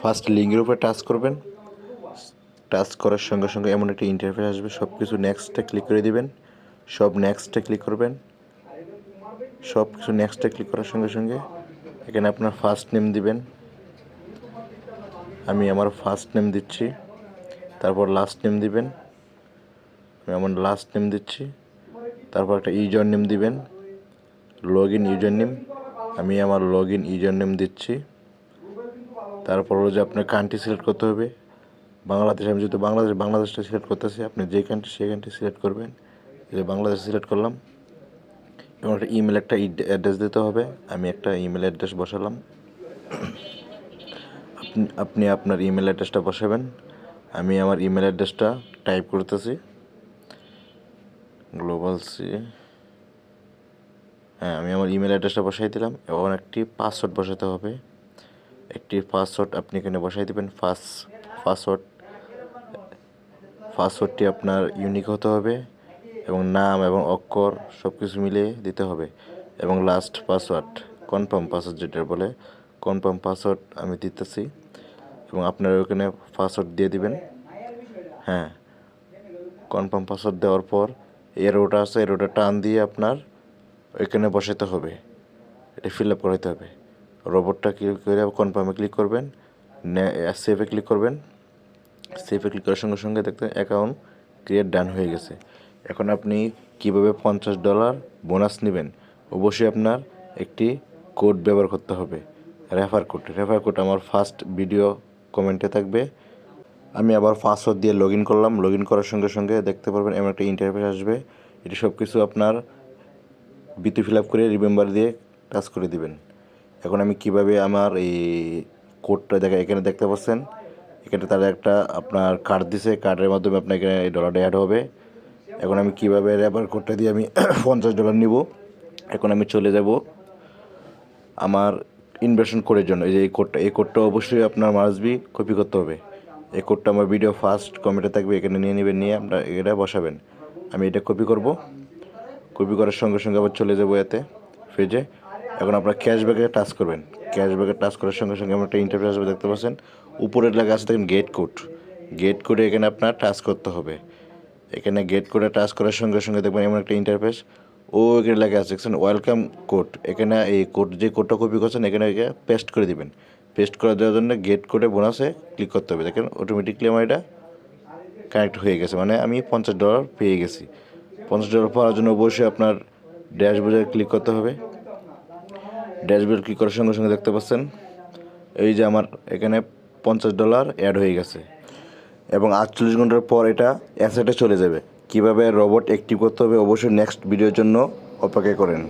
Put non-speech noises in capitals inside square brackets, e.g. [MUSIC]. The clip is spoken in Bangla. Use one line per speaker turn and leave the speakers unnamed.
ফার্স্ট লিঙ্কের উপরে টাচ করবেন। টাচ করার সঙ্গে সঙ্গে এমন একটা ইন্টারফেস আসবে সব কিছু নেক্সটে ক্লিক করে দিবেন। সব নেক্সটে ক্লিক করবেন। সব কিছু নেক্সটে ক্লিক করার সঙ্গে সঙ্গে এখানে আপনার ফার্স্ট নেম দিবেন। আমি আমার ফার্স্ট নেম দিচ্ছি। তারপর লাস্ট নেম দিবেন। আমি আমার লাস্ট নেম দিচ্ছি। তারপর একটা ইউজার নেম দিবেন। লগ ইন ইউজার নেম আমি আমার লগ ইন ইউজার নেম দিচ্ছি। তারপর হলো যে আপনার কান্ট্রি সিলেক্ট করতে হবে। বাংলাদেশ, আমি যেহেতু বাংলাদেশ, বাংলাদেশটা সিলেক্ট করতেছি, আপনি যে কান্ট্রি সেই কান্ট্রি সিলেক্ট করবেন। যে বাংলাদেশ সিলেক্ট করলাম। এবং একটা ইমেল একটা অ্যাড্রেস দিতে হবে। আমি একটা ইমেল অ্যাড্রেস বসালাম। আপনি আপনি আপনার ইমেল অ্যাড্রেসটা বসাবেন। আমি আমার ইমেল অ্যাড্রেসটা টাইপ করতেছি। গ্লোবাল সি হ্যাঁ আমি আমার ইমেল অ্যাড্রেসটা বসাই দিলাম। এবং একটি পাসওয়ার্ড বসাতে হবে। একটি পাসওয়ার্ড আপনি এখানে বসাই দেবেন ফার্স্ট পাসওয়ার্ড পাসওয়ার্ডটি আপনার ইউনিক হতে হবে এবং নাম এবং অক্ষর সব কিছু মিলিয়ে দিতে হবে এবং লাস্ট পাসওয়ার্ড কনফার্ম পাসওয়ার্ড যেটা বলে কনফার্ম পাসওয়ার্ড আমি দিতেছি এবং আপনারা ওখানে পাসওয়ার্ড দিয়ে দিবেন। হ্যাঁ কনফার্ম পাসওয়ার্ড দেওয়ার পর এরোটা আছে এরোটা টান দিয়ে আপনার ওইখানে বসাতে হবে, এটা ফিল আপ করাতে হবে। রোবটটা ক্লিক করে কনফার্মে ক্লিক করবেন? সেভে ক্লিক করবেন। সেভে ক্লিক করার সঙ্গে সঙ্গে দেখতে অ্যাকাউন্ট ক্রিয়েট ডান হয়ে গেছে। এখন আপনি কীভাবে পঞ্চাশ ডলার বোনাস নেবেন? অবশ্যই আপনার একটি কোড ব্যবহার করতে হবে। রেফার কোড রেফার কোড আমার ফার্স্ট ভিডিও কমেন্টে থাকবে। আমি আবার পাসওয়ার্ড দিয়ে লগ ইন করলাম। লগ ইন করার সঙ্গে সঙ্গে দেখতে পারবেন এমন একটা ইন্টারফেস আসবে। এটি সব কিছু আপনার বিতু ফিল আপ করে রিমেম্বার দিয়ে টাচ করে দিবেন। এখন আমি কীভাবে আমার এই কোডটা দেখা, এখানে দেখতে পাচ্ছেন? এখানে তারা একটা আপনার কার্ড দিছে কার্ডের মাধ্যমে আপনার এখানে এই ডলারটা অ্যাড হবে। এখন আমি কীভাবে রেফার কোডটা দিয়ে আমি [COUGHS] পঞ্চাশ ডলার নিব? এখন আমি চলে যাব আমার ইনভেশন কোডের জন্য। এই যে এই কোডটা এই কোডটা অবশ্যই আপনার মাসবি কপি করতে হবে। এই কোডটা আমার ভিডিও ফার্স্ট কমেন্টে থাকবে, এখানে নিয়ে নেবেন, নিয়ে আপনার এটা বসাবেন। আমি এটা কপি করব। কপি করার সঙ্গে সঙ্গে আবার চলে যাব এতে পেজে এখন আপনার ক্যাশব্যাকে টাচ করবেন। ক্যাশব্যাকে টাচ করার সঙ্গে সঙ্গে আমার একটা ইন্টারফেস আসবে, দেখতে পাচ্ছেন? উপরের লেখা আছে দেখেন গেট কোড গেট কোডে এখানে আপনার টাচ করতে হবে। এখানে গেট কোডে টাচ করার সঙ্গে সঙ্গে দেখবেন এমন একটা ইন্টারফেস ও এখানে লেখা আছে, দেখছেন? ওয়েলকাম কোড এখানে এই কোড যে কোডটা কপি করছেন, এখানে পেস্ট করে দিবেন। পেস্ট করে দেওয়ার জন্য গেট কোডে বোনাসে ক্লিক করতে হবে। দেখেন অটোমেটিকলি আমার এটা কানেক্ট হয়ে গেছে। মানে আমি পঞ্চাশ ডলার পেয়ে গেছি। পঞ্চাশ ডলার পাওয়ার জন্য অবশ্যই আপনার ড্যাশবোর্ডে ক্লিক করতে হবে। ড্যাশবোর্ড ক্লিক করার সঙ্গে সঙ্গে দেখতে পাচ্ছেন? এই যে আমার এখানে পঞ্চাশ ডলার অ্যাড হয়ে গেছে। এবং আটচল্লিশ ঘণ্টার পর এটা অ্যাসেটে চলে যাবে। কীভাবে রোবট অ্যাক্টিভ করতে হবে অবশ্যই নেক্সট ভিডিওর জন্য অপেক্ষা করেন।